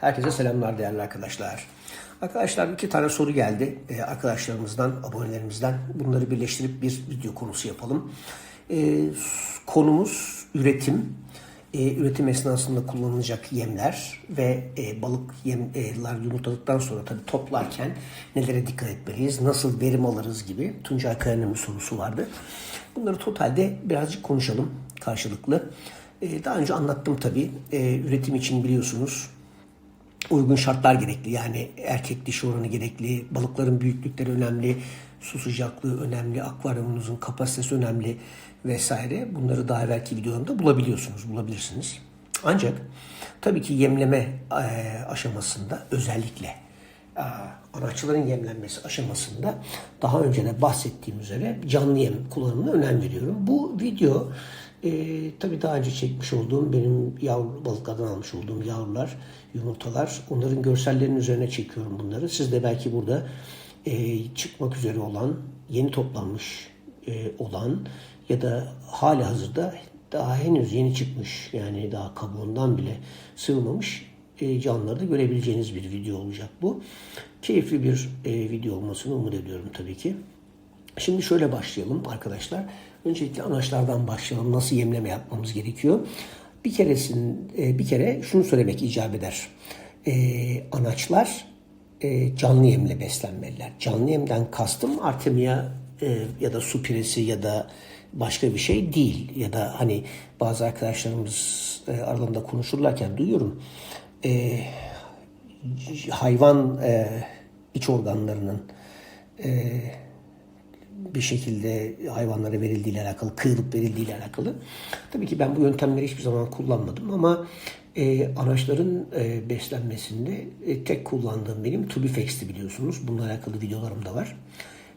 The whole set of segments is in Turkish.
Herkese selamlar değerli arkadaşlar. Arkadaşlar iki tane soru geldi Ee, arkadaşlarımızdan, abonelerimizden. Bunları birleştirip bir video konusu yapalım. Ee, konumuz üretim. Ee, üretim esnasında kullanılacak yemler ve e, balık yemler yumurtladıktan sonra tabii toplarken nelere dikkat etmeliyiz, nasıl verim alırız gibi Tuncay Kaya'nın bir sorusu vardı. Bunları totalde birazcık konuşalım karşılıklı. Ee, daha önce anlattım tabii. Ee, üretim için biliyorsunuz uygun şartlar gerekli. Yani erkek dişi oranı gerekli, balıkların büyüklükleri önemli, su sıcaklığı önemli, akvaryumunuzun kapasitesi önemli vesaire. Bunları daha evvelki videolarımda bulabiliyorsunuz, bulabilirsiniz. Ancak tabii ki yemleme e, aşamasında özellikle e, anaçların yemlenmesi aşamasında daha önce de bahsettiğim üzere canlı yem kullanımına önem veriyorum. Bu video e, tabii daha önce çekmiş olduğum benim yavru balıklardan almış olduğum yavrular, yumurtalar. Onların görsellerinin üzerine çekiyorum bunları. Siz de belki burada e, çıkmak üzere olan, yeni toplanmış e, olan ya da hali hazırda daha henüz yeni çıkmış yani daha kabuğundan bile sığmamış e, canlıları da görebileceğiniz bir video olacak bu. Keyifli bir e, video olmasını umut ediyorum tabii ki. Şimdi şöyle başlayalım arkadaşlar. Öncelikle anaçlardan başlayalım. Nasıl yemleme yapmamız gerekiyor? Bir keresin bir kere şunu söylemek icap eder. E, anaçlar e, canlı yemle beslenmeliler. Canlı yemden kastım artemia e, ya da su piresi ya da başka bir şey değil. Ya da hani bazı arkadaşlarımız e, aralarında konuşurlarken duyuyorum. E, hayvan e, iç organlarının e, bir şekilde hayvanlara verildiğiyle alakalı, kıyılıp verildiğiyle alakalı. Tabii ki ben bu yöntemleri hiçbir zaman kullanmadım ama e, anaçların e, beslenmesinde e, tek kullandığım benim Tubifex'ti biliyorsunuz. Bununla alakalı videolarım da var.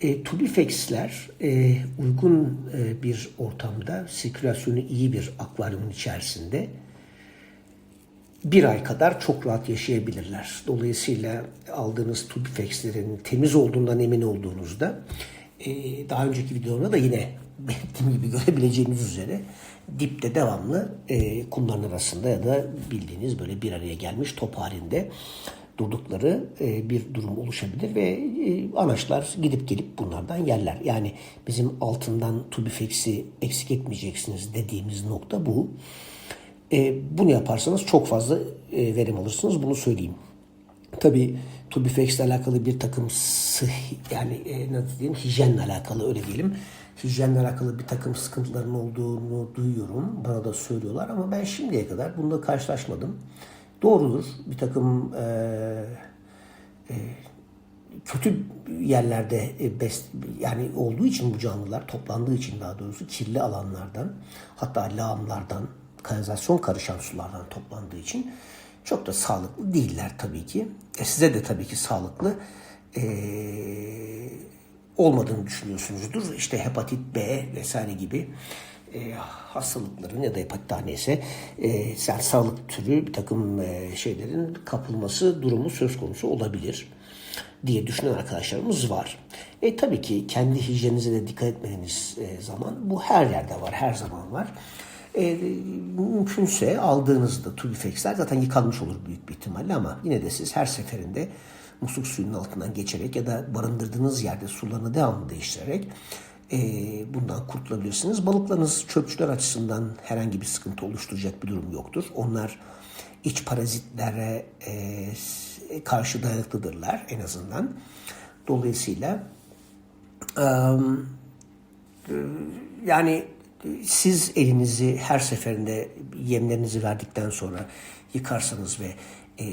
E, Tubifex'ler e, uygun e, bir ortamda, sirkülasyonu iyi bir akvaryumun içerisinde bir ay kadar çok rahat yaşayabilirler. Dolayısıyla aldığınız Tubifex'lerin temiz olduğundan emin olduğunuzda daha önceki videolarımda da yine benim gibi görebileceğiniz üzere dipte devamlı e, kumların arasında ya da bildiğiniz böyle bir araya gelmiş top halinde durdukları e, bir durum oluşabilir ve e, anaçlar gidip gelip bunlardan yerler. Yani bizim altından tubifex'i eksik etmeyeceksiniz dediğimiz nokta bu. E, bunu yaparsanız çok fazla e, verim alırsınız bunu söyleyeyim. Tabii Tubifex ile alakalı bir takım sıhhi, yani e, nasıl diyeyim hijyenle alakalı öyle diyelim. Hijyenle alakalı bir takım sıkıntıların olduğunu duyuyorum. Bana da söylüyorlar ama ben şimdiye kadar bununla karşılaşmadım. Doğrudur. Bir takım e, e, kötü yerlerde e, best, yani olduğu için bu canlılar toplandığı için daha doğrusu kirli alanlardan hatta lağımlardan kanalizasyon karışan sulardan toplandığı için çok da sağlıklı değiller tabii ki. E size de tabii ki sağlıklı e, olmadığını düşünüyorsunuzdur. İşte hepatit B vesaire gibi e, hastalıkların ya da hepatit A neyse e, yani sağlık türü bir takım e, şeylerin kapılması durumu söz konusu olabilir diye düşünen arkadaşlarımız var. E tabii ki kendi hijyeninize de dikkat etmeniz e, zaman bu her yerde var, her zaman var. E, mümkünse aldığınızda Tubifex'ler zaten yıkanmış olur büyük bir ihtimalle ama yine de siz her seferinde musluk suyunun altından geçerek ya da barındırdığınız yerde sularını devamlı değiştirerek e, bundan kurtulabilirsiniz. Balıklarınız çöpçüler açısından herhangi bir sıkıntı oluşturacak bir durum yoktur. Onlar iç parazitlere e, karşı dayanıklıdırlar en azından. Dolayısıyla e, yani siz elinizi her seferinde yemlerinizi verdikten sonra yıkarsanız ve e,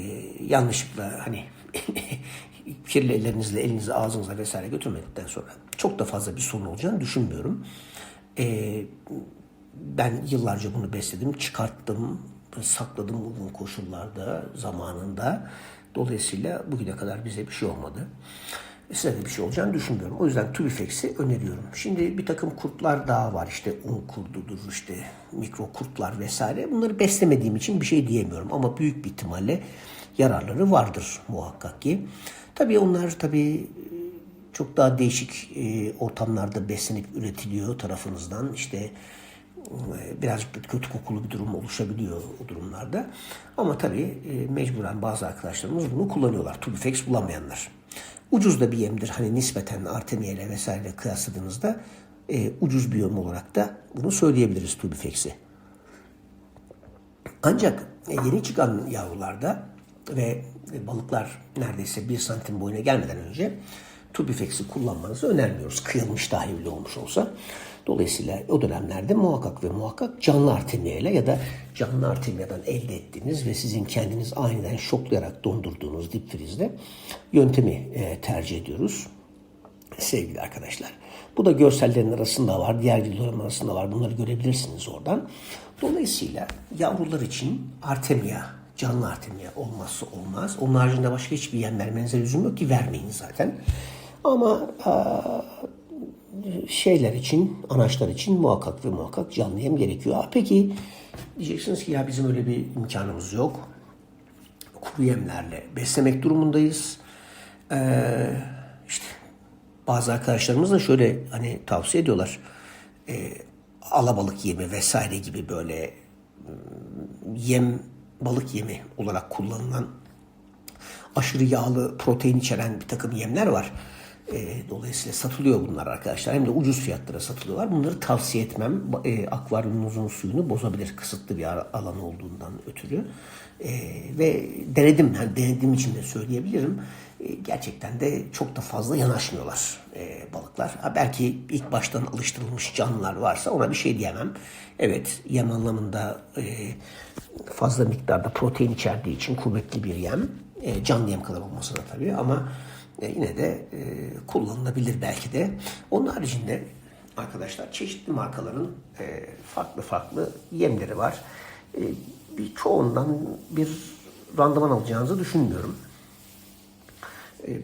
yanlışlıkla hani kirli ellerinizle elinizi ağzınıza vesaire götürmedikten sonra çok da fazla bir sorun olacağını düşünmüyorum. E, ben yıllarca bunu besledim, çıkarttım, sakladım uygun koşullarda, zamanında. Dolayısıyla bugüne kadar bize bir şey olmadı size de bir şey olacağını düşünmüyorum. O yüzden Tubifex'i öneriyorum. Şimdi bir takım kurtlar daha var. İşte un kurdudur, işte mikro kurtlar vesaire. Bunları beslemediğim için bir şey diyemiyorum. Ama büyük bir ihtimalle yararları vardır muhakkak ki. Tabii onlar tabii çok daha değişik e, ortamlarda beslenip üretiliyor tarafınızdan. İşte e, birazcık kötü kokulu bir durum oluşabiliyor o durumlarda. Ama tabii e, mecburen bazı arkadaşlarımız bunu kullanıyorlar. Tubifex bulamayanlar. Ucuz da bir yemdir. Hani nispeten Artemia ile vesaire kıyasladığınızda e, ucuz bir yem olarak da bunu söyleyebiliriz Tubifex'i. Ancak e, yeni çıkan yavrularda ve e, balıklar neredeyse bir santim boyuna gelmeden önce Tubifex'i kullanmanızı önermiyoruz. Kıyılmış dahi bile olmuş olsa. Dolayısıyla o dönemlerde muhakkak ve muhakkak canlı artemia ile ya da canlı artemiyadan elde ettiğiniz ve sizin kendiniz aniden şoklayarak dondurduğunuz dip frizde yöntemi e, tercih ediyoruz sevgili arkadaşlar. Bu da görsellerin arasında var, diğer videoların arasında var. Bunları görebilirsiniz oradan. Dolayısıyla yavrular için artemia, canlı artemia olmazsa olmaz. Onun haricinde başka hiçbir yem vermenize lüzum yok ki vermeyin zaten. Ama aa, şeyler için, anaçlar için muhakkak ve muhakkak canlı yem gerekiyor. Ha, peki diyeceksiniz ki ya bizim öyle bir imkanımız yok. Kuru yemlerle beslemek durumundayız. Ee, işte bazı arkadaşlarımız da şöyle hani tavsiye ediyorlar. Ee, alabalık yemi vesaire gibi böyle ım, yem balık yemi olarak kullanılan aşırı yağlı protein içeren bir takım yemler var. E, dolayısıyla satılıyor bunlar arkadaşlar. Hem de ucuz fiyatlara satılıyorlar. Bunları tavsiye etmem. E, akvaryumunuzun suyunu bozabilir kısıtlı bir alan olduğundan ötürü. E, ve denedim. Yani denediğim için de söyleyebilirim. E, gerçekten de çok da fazla yanaşmıyorlar e, balıklar. Ha, belki ilk baştan alıştırılmış canlılar varsa ona bir şey diyemem. Evet yem anlamında e, fazla miktarda protein içerdiği için kuvvetli bir yem. E, canlı yem kadar olmasa da tabii ama e, yine de e, kullanılabilir belki de. Onun haricinde arkadaşlar çeşitli markaların e, farklı farklı yemleri var. Bir çoğundan bir randıman alacağınızı düşünmüyorum.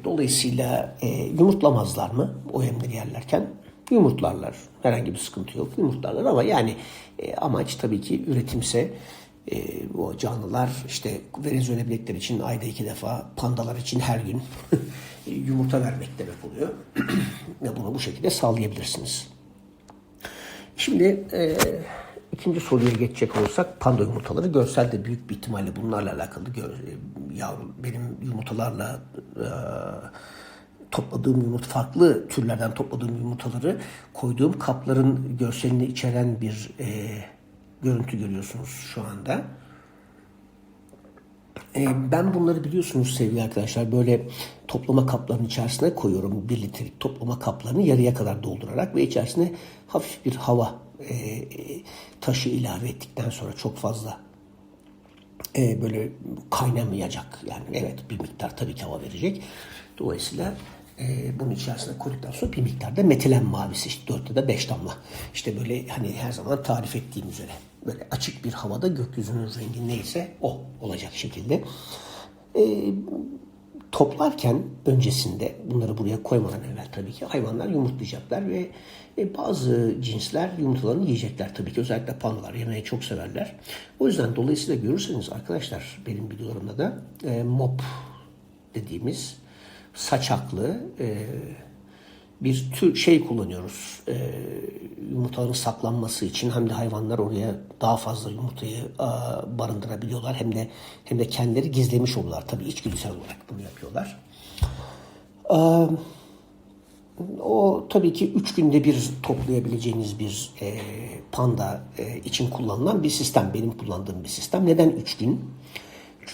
Dolayısıyla e, yumurtlamazlar mı o yemleri yerlerken? Yumurtlarlar. Herhangi bir sıkıntı yok. Yumurtlarlar ama yani amaç tabii ki üretimse e, o canlılar işte Venezuela bilekler için ayda iki defa, pandalar için her gün yumurta vermek demek oluyor. Ve bunu bu şekilde sağlayabilirsiniz. Şimdi e, ikinci soruya geçecek olursak panda yumurtaları görselde büyük bir ihtimalle bunlarla alakalı gör, e, yavrum benim yumurtalarla e, topladığım yumurta farklı türlerden topladığım yumurtaları koyduğum kapların görselini içeren bir e, görüntü görüyorsunuz şu anda. E, ben bunları biliyorsunuz sevgili arkadaşlar böyle toplama kaplarının içerisine koyuyorum. Bir litrelik toplama kaplarını yarıya kadar doldurarak ve içerisine hafif bir hava e, taşı ilave ettikten sonra çok fazla e, böyle kaynamayacak. Yani evet bir miktar tabii ki hava verecek. Dolayısıyla e, bunun içerisine koyduktan sonra bir miktarda metilen mavisi işte 4 ya da 5 damla. İşte böyle hani her zaman tarif ettiğim üzere böyle açık bir havada gökyüzünün rengi neyse o olacak şekilde. E, toplarken öncesinde bunları buraya koymadan evvel tabii ki hayvanlar yumurtlayacaklar ve e, bazı cinsler yumurtalarını yiyecekler tabii ki. Özellikle pandalar yemeği çok severler. O yüzden dolayısıyla görürseniz arkadaşlar benim videolarımda da e, mop dediğimiz saçaklı e, bir tür şey kullanıyoruz. E, yumurtaların saklanması için hem de hayvanlar oraya daha fazla yumurtayı e, barındırabiliyorlar hem de hem de kendileri gizlemiş oluyorlar. Tabii içgüdüsel olarak bunu yapıyorlar. E, o tabii ki üç günde bir toplayabileceğiniz bir e, panda e, için kullanılan bir sistem. Benim kullandığım bir sistem. Neden üç gün?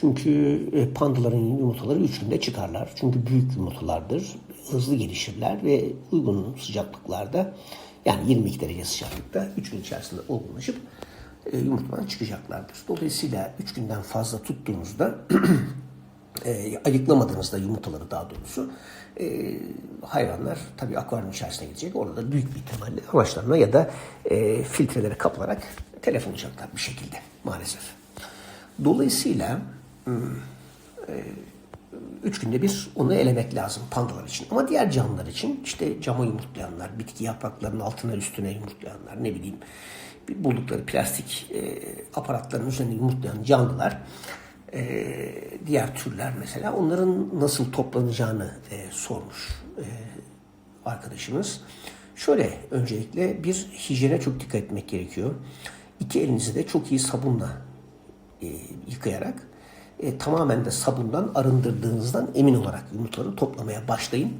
Çünkü e, pandaların yumurtaları üç günde çıkarlar. Çünkü büyük yumurtalardır. Hızlı gelişirler ve uygun sıcaklıklarda yani 22 derece sıcaklıkta 3 gün içerisinde olgunlaşıp e, yumurtadan çıkacaklardır. Dolayısıyla 3 günden fazla tuttuğunuzda e, ayıklamadığınızda yumurtaları daha doğrusu e, hayvanlar tabii akvaryum içerisine gidecek. Orada da büyük bir ihtimalle amaçlarına ya da e, filtrelere kapılarak telef olacaklar bir şekilde maalesef. Dolayısıyla üç günde bir onu elemek lazım pandalar için. Ama diğer canlılar için işte cama yumurtlayanlar, bitki yapraklarının altına üstüne yumurtlayanlar ne bileyim bir buldukları plastik e, aparatların üzerine yumurtlayan canlılar e, diğer türler mesela onların nasıl toplanacağını e, sormuş e, arkadaşımız. Şöyle öncelikle bir hijyene çok dikkat etmek gerekiyor. İki elinizi de çok iyi sabunla e, yıkayarak e, tamamen de sabundan arındırdığınızdan emin olarak yumurtaları toplamaya başlayın.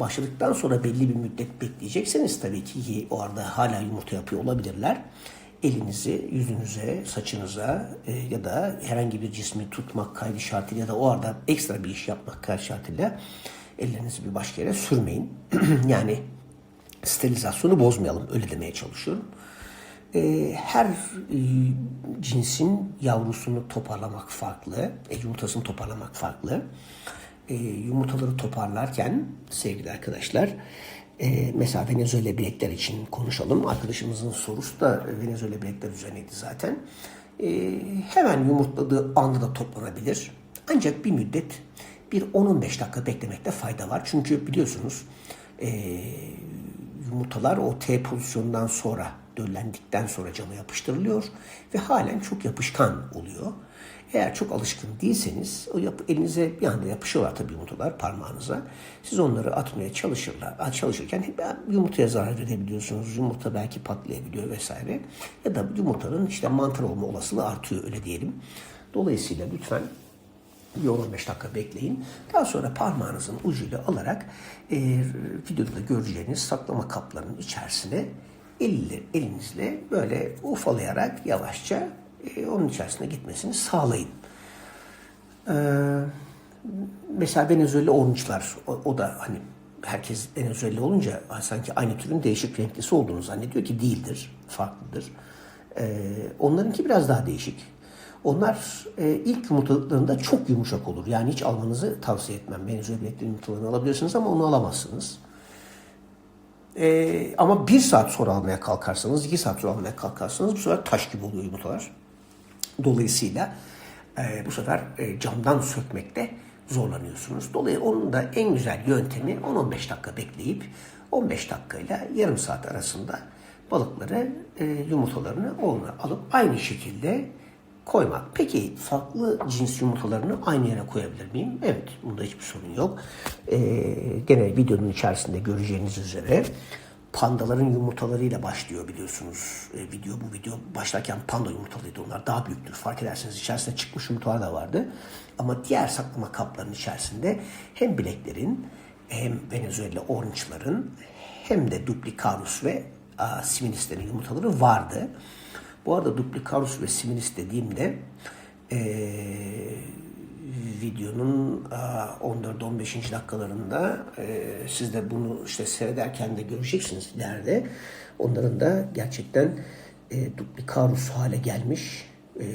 Başladıktan sonra belli bir müddet bekleyecekseniz tabii ki o arada hala yumurta yapıyor olabilirler. Elinizi yüzünüze, saçınıza e, ya da herhangi bir cismi tutmak kaydı şartıyla ya da o arada ekstra bir iş yapmak kaydı şartıyla ellerinizi bir başka yere sürmeyin. yani sterilizasyonu bozmayalım öyle demeye çalışıyorum. E, her e, cinsin yavrusunu toparlamak farklı, e, yumurtasını toparlamak farklı. E, yumurtaları toparlarken sevgili arkadaşlar, e, mesela Venezuela bilekler için konuşalım. Arkadaşımızın sorusu da Venezuela bilekler üzerineydi zaten. E, hemen yumurtladığı anda da toplanabilir. Ancak bir müddet bir 10-15 dakika beklemekte fayda var. Çünkü biliyorsunuz e, yumurtalar o T pozisyonundan sonra döllendikten sonra cama yapıştırılıyor ve halen çok yapışkan oluyor. Eğer çok alışkın değilseniz o yap, elinize bir anda yapışıyorlar tabii yumurtalar parmağınıza. Siz onları atmaya çalışırlar. Çalışırken yumurtaya zarar verebiliyorsunuz. Yumurta belki patlayabiliyor vesaire. Ya da yumurtanın işte mantar olma olasılığı artıyor öyle diyelim. Dolayısıyla lütfen bir 15 dakika bekleyin. Daha sonra parmağınızın ucuyla alarak e, videoda göreceğiniz saklama kaplarının içerisine elle, elinizle böyle ufalayarak yavaşça e, onun içerisine gitmesini sağlayın. Ee, mesela Venezuela orange'lar o, o da hani herkes Venezuela olunca sanki aynı türün değişik renklisi olduğunu zannediyor ki değildir, farklıdır. Ee, onlarınki biraz daha değişik. Onlar e, ilk yumurtalarında çok yumuşak olur. Yani hiç almanızı tavsiye etmem. Venezuela yumurtalarını alabilirsiniz ama onu alamazsınız. E, ama bir saat sonra almaya kalkarsanız, iki saat sonra almaya kalkarsanız bu sefer taş gibi oluyor yumurtalar. Dolayısıyla e, bu sefer e, camdan sökmekte zorlanıyorsunuz. Dolayısıyla onun da en güzel yöntemi 10-15 dakika bekleyip 15 dakikayla yarım saat arasında balıkları e, yumurtalarını ona alıp aynı şekilde koymak. Peki farklı cins yumurtalarını aynı yere koyabilir miyim? Evet, bunda hiçbir sorun yok. Ee, gene videonun içerisinde göreceğiniz üzere pandaların yumurtalarıyla başlıyor biliyorsunuz. E, video bu video başlarken panda yumurtalıydı onlar daha büyüktür. Fark ederseniz içerisinde çıkmış yumurtalar da vardı. Ama diğer saklama kaplarının içerisinde hem bileklerin hem Venezuela orange'ların hem de duplicarus ve a, similislerin yumurtaları vardı. Bu arada duplicarus ve similis dediğimde e, videonun 14-15. dakikalarında e, siz de bunu işte seyrederken de göreceksiniz ileride. Onların da gerçekten e, duplicarus hale gelmiş e,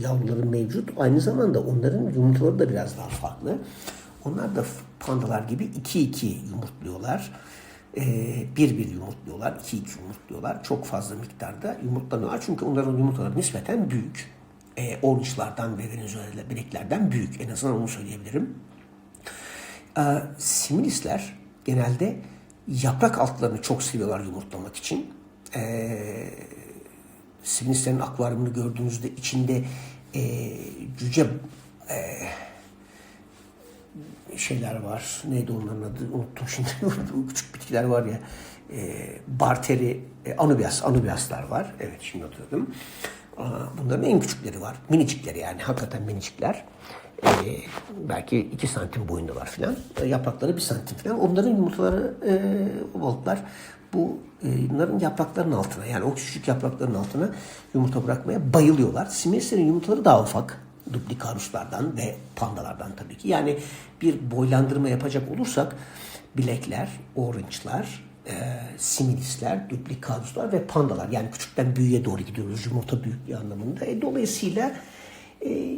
yavruları mevcut. Aynı zamanda onların yumurtaları da biraz daha farklı. Onlar da pandalar gibi 2-2 yumurtluyorlar. Bir bir yumurtluyorlar, iki iki yumurtluyorlar. Çok fazla miktarda yumurtlanıyorlar. Çünkü onların yumurtaları nispeten büyük e, orange'lardan ve Venezuela bileklerden büyük. En azından onu söyleyebilirim. E, similisler genelde yaprak altlarını çok seviyorlar yumurtlamak için. E, similislerin akvaryumunu gördüğünüzde içinde e, cüce e, şeyler var. Neydi onların adı? Unuttum şimdi. Küçük bitkiler var ya. E, barteri, e, anubias, anubiaslar var. Evet şimdi hatırladım. Bunların en küçükleri var. Minicikleri yani hakikaten minicikler. Ee, belki 2 santim boyundalar filan. E, yaprakları 1 santim filan. Onların yumurtaları e, balıklar bu e, bunların yapraklarının altına yani o küçük yaprakların altına yumurta bırakmaya bayılıyorlar. Similislerin yumurtaları daha ufak. Duplikaruslardan ve pandalardan tabii ki. Yani bir boylandırma yapacak olursak bilekler, orange'lar, e, similisler, duplikaruslar ve pandalar. Yani küçükten büyüğe doğru gidiyoruz yumurta büyüklüğü anlamında. E, dolayısıyla e,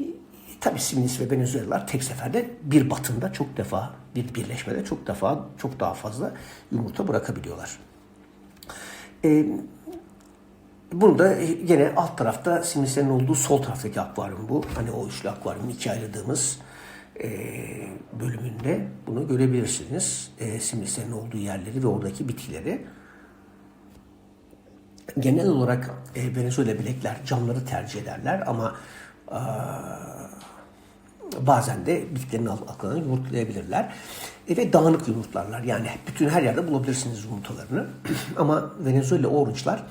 tabii similis ve venezuelalar tek seferde bir batında çok defa, bir birleşmede çok defa, çok daha fazla yumurta bırakabiliyorlar. E, bunu da yine alt tarafta similislerin olduğu sol taraftaki akvaryum bu. Hani o üçlü akvaryum iki ayırdığımız e, bölümünde bunu görebilirsiniz. E, simlislerin olduğu yerleri ve oradaki bitkileri. Genel olarak e, Venezuela bilekler camları tercih ederler ama Bazen de bitkilerin altlarına yumurtlayabilirler. E, ve dağınık yumurtlarlar. Yani bütün her yerde bulabilirsiniz yumurtalarını. Ama Venezuela orange'lar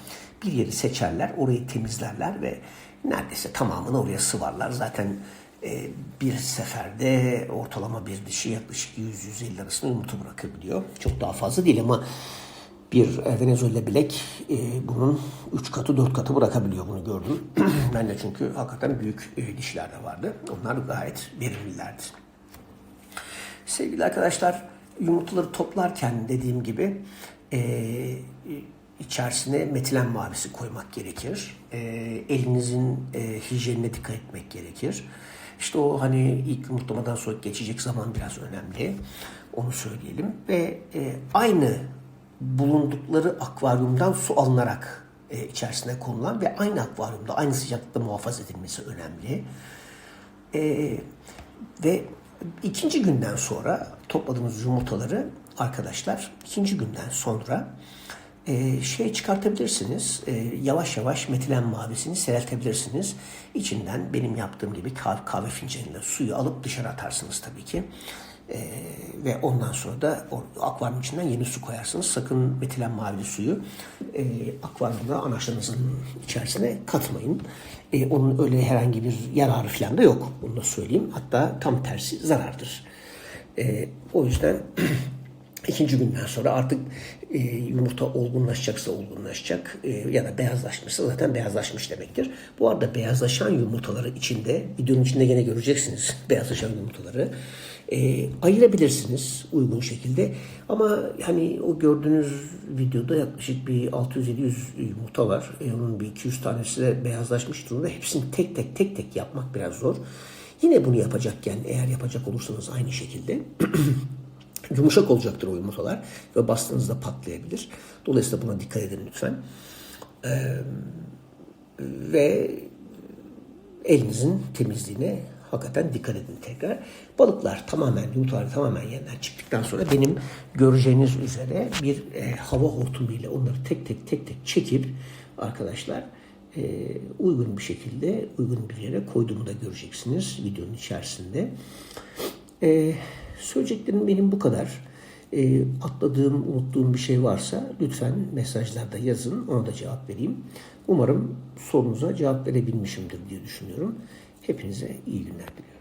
bir yeri seçerler, orayı temizlerler ve neredeyse tamamını oraya sıvarlar. Zaten e, bir seferde ortalama bir dişi yaklaşık 100-150 arasında yumurta bırakabiliyor. Çok daha fazla değil ama bir Venezuela bilek e, bunun 3 katı 4 katı bırakabiliyor bunu gördüm. ben de çünkü hakikaten büyük e, dişler de vardı. Onlar gayet verimlilerdi. Sevgili arkadaşlar yumurtaları toplarken dediğim gibi e, içerisine metilen mavisi koymak gerekir. E, elinizin e, hijyenine dikkat etmek gerekir. İşte o hani ilk yumurtlamadan sonra geçecek zaman biraz önemli. Onu söyleyelim. Ve e, aynı bulundukları akvaryumdan su alınarak e, içerisine konulan ve aynı akvaryumda aynı sıcaklıkta muhafaza edilmesi önemli. E, ve ikinci günden sonra topladığımız yumurtaları arkadaşlar ikinci günden sonra e, şey çıkartabilirsiniz. E, yavaş yavaş metilen mavisini seyreltebilirsiniz. İçinden benim yaptığım gibi kahve, kahve fincanıyla suyu alıp dışarı atarsınız tabii ki. E, ve ondan sonra da o akvaryum içinden yeni su koyarsınız. Sakın metilen mavili suyu e, akvaryumda anaçlarınızın içerisine katmayın. E, onun öyle herhangi bir yararı falan da yok. Bunu da söyleyeyim. Hatta tam tersi zarardır. E, o yüzden ikinci günden sonra artık e, yumurta olgunlaşacaksa olgunlaşacak e, ya da beyazlaşmışsa zaten beyazlaşmış demektir. Bu arada beyazlaşan yumurtaları içinde, videonun içinde gene göreceksiniz beyazlaşan yumurtaları. E, ayırabilirsiniz uygun şekilde. Ama hani o gördüğünüz videoda yaklaşık bir 600-700 yumurta var. E, onun bir 200 tanesi de beyazlaşmış durumda. Hepsini tek tek tek tek yapmak biraz zor. Yine bunu yapacakken eğer yapacak olursanız aynı şekilde yumuşak olacaktır o yumurtalar ve bastığınızda patlayabilir. Dolayısıyla buna dikkat edin lütfen. Ee, ve elinizin temizliğine hakikaten dikkat edin tekrar. Balıklar tamamen, yumurtalar tamamen yeniden çıktıktan sonra benim göreceğiniz üzere bir e, hava hortumuyla onları tek tek tek tek çekip arkadaşlar e, uygun bir şekilde uygun bir yere koyduğumu da göreceksiniz videonun içerisinde. E, söyleyeceklerim benim bu kadar. E, atladığım, unuttuğum bir şey varsa lütfen mesajlarda yazın. Ona da cevap vereyim. Umarım sorunuza cevap verebilmişimdir diye düşünüyorum. Hepinize iyi günler diliyorum.